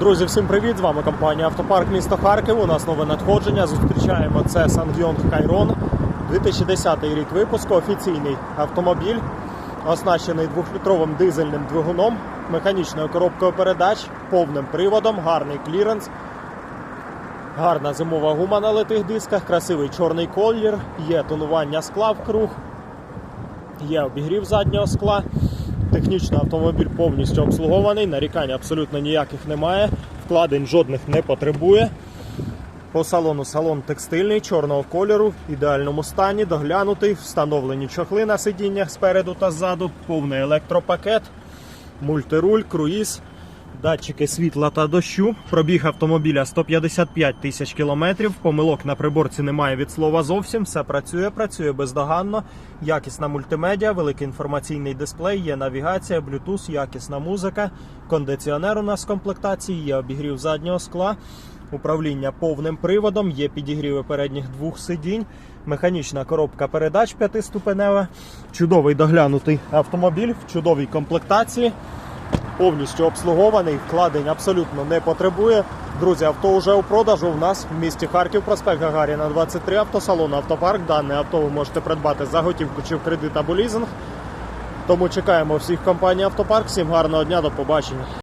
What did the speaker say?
Друзі, всім привіт! З вами компанія Автопарк місто Харків. У нас нове надходження. Зустрічаємо це Сангйонг Кайрон. 2010 рік випуску. Офіційний автомобіль, оснащений двохлітровим дизельним двигуном, механічною коробкою передач, повним приводом, гарний кліренс. Гарна зимова гума на литих дисках, красивий чорний колір, є тонування скла в круг, є обігрів заднього скла. Технічно автомобіль повністю обслугований, нарікань абсолютно ніяких немає, вкладень жодних не потребує. По салону салон текстильний, чорного кольору, в ідеальному стані, доглянутий, встановлені чохли на сидіннях спереду та ззаду, повний електропакет, мультируль, круїз, датчики світла та дощу. Пробіг автомобіля 155 тисяч кілометрів. Помилок на приборці немає від слова зовсім. Все працює, працює бездоганно. Якісна мультимедіа, великий інформаційний дисплей, є навігація, Bluetooth, якісна музика, кондиціонер у нас в комплектації, є обігрів заднього скла. Управління повним приводом, є підігріви передніх двох сидінь, механічна коробка передач п'ятиступенева, чудовий доглянутий автомобіль в чудовій комплектації повністю обслугований, вкладень абсолютно не потребує. Друзі, авто вже у продажу в нас в місті Харків, проспект Гагаріна 23, автосалон Автопарк. Дане авто ви можете придбати за готівку чи в кредит або лізинг. Тому чекаємо всіх компаній Автопарк. Всім гарного дня, до побачення.